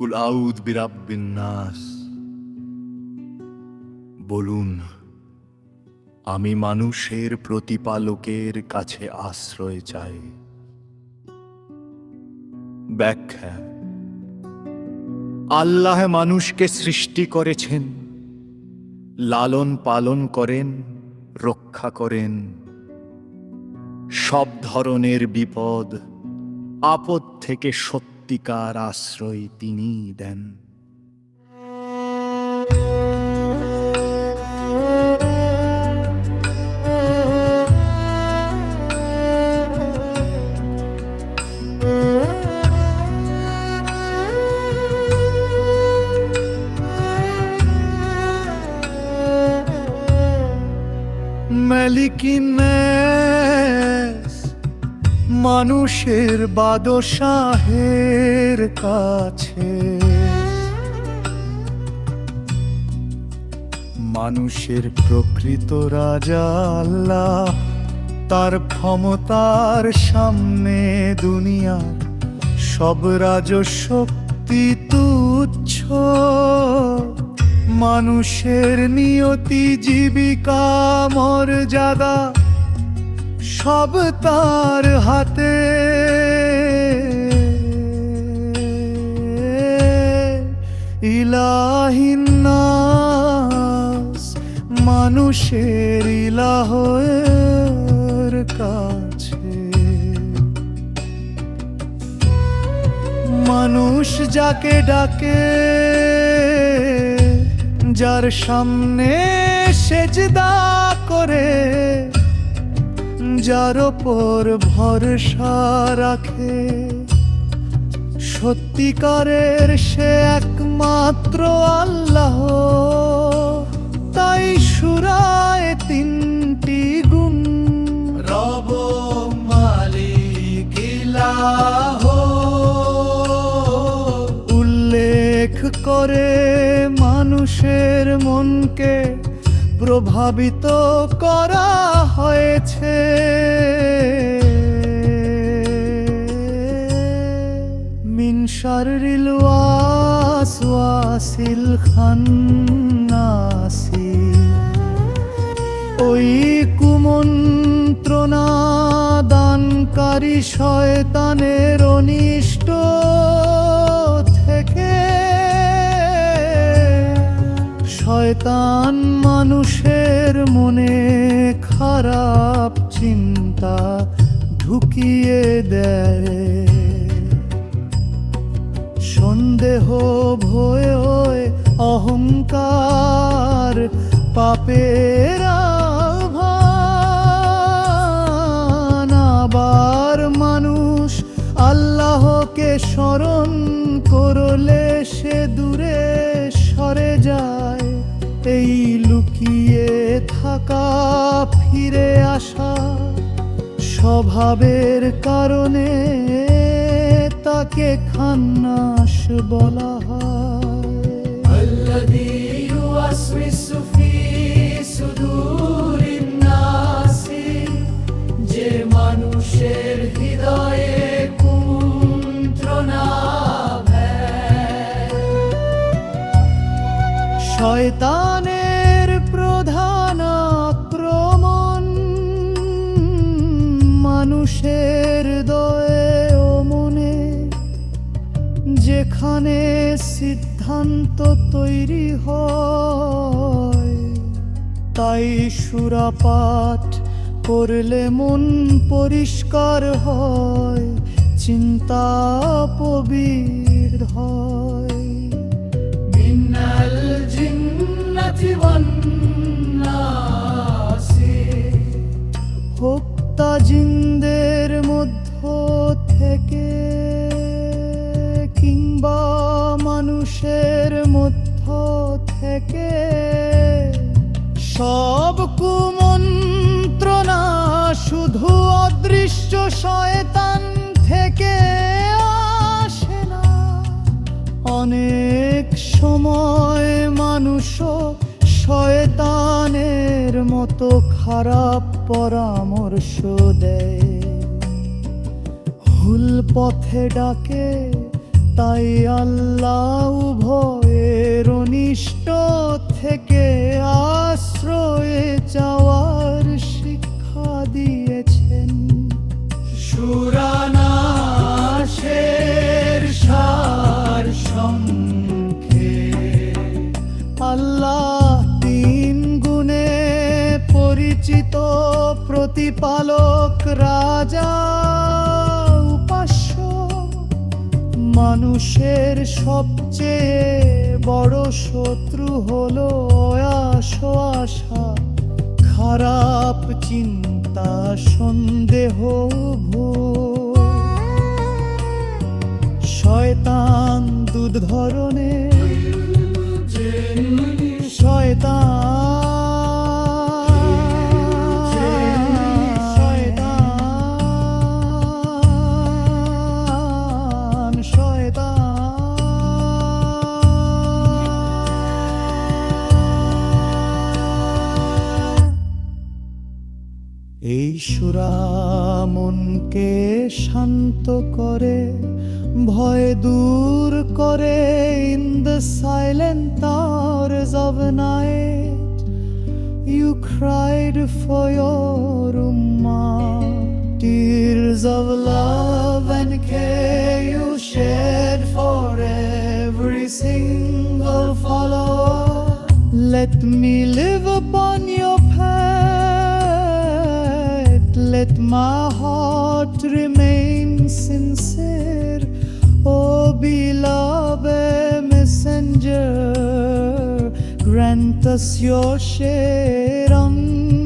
কুল আউদ বিরাব্বিন নাস। বলুন, আমি মানুষের প্রতিপালকের কাছে আশ্রয় চাই। ব্যাখ্যা, আল্লাহ মানুষকে সৃষ্টি করেছেন, লালন পালন করেন, রক্ষা করেন। সব ধরনের বিপদ, আপদ থেকে সত্যিকার আশ্রয় তিনি দেন। মালিকিনেস মানুষের বাদশাহের কাছে। মানুষের প্রকৃত রাজা আল্লাহ, তার ক্ষমতার সামনে দুনিয়ার সব রাজশক্তি তুচ্ছ। মানুষের নিয়তি জীবিকা মর্যাদা সব তার হাতে। ইলাহিনাস মানুষের ইলাহের কাছে। মানুষ যাকে ডাকে যার সামনে সেজদা করে যার ওপর ভরসা রাখে। সত্যিকারের সে একমাত্র আল্লাহ। তাই সুরায় তিনটি গুণ। রব মালিক ইলাহ। উল্লেখ করে মানুষের মনকে প্রভাবিত করা হয়েছে। মিন শাররিল ওয়াসওয়াসিল খান্নাসি। ওই কুমন্ত্রণা দানকারী শয়তানের অনিষ্ট থেকে শয়তান মানুষের মনে খারাপ চিন্তা ঢুকিয়ে দেয়। সন্দেহ, ভয় অহংকার, পাপের আবার মানুষ আল্লাহকে স্মরণ করলে সে দূরে সরে যায়। এই থাকা ফিরে আসা স্বভাবের কারণে তাকে খান্নাস বলা যে মানুষের শয়তান মানুষের দয়ে ও মনে, যেখানে সিদ্ধান্ত তৈরি হয়, তাই সুরাপাঠ করলে মন পরিষ্কার হয়, চিন্তা পবির হয়। মিনাল জিন্দ থেকে কিংবা মানুষের মধ্য থেকে সব কুমন্ত্রণা শুধু অদৃশ্য শয়তান থেকে আসে না। অনেক সময় মানুষও শয়তানের মতো খারাপ পরামর্শ দেয়। ভুল পথে ডাকে, তাই আল্লাহ উভয়ের অনিষ্ট থেকে আশ্রয়ে যাওয়ার শিক্ষা দিয়েছেন। সুরানাশের সার সংখ্যে আল্লাহ তিন গুণে পরিচিত প্রতিপালক রাজা। মানুষের সবচেয়ে বড় শত্রু হলো আশো আশা। খারাপ চিন্তা সন্দেহ শয়তান দুধ ধরনের সুরা মনকে শান্ত করে ভয় দূর করে in the silent hours of night you cried for your Ummah tears of love and care you shed for every single follower. Let me live upon your Let my heart remain sincere. O beloved messenger, grant us your share on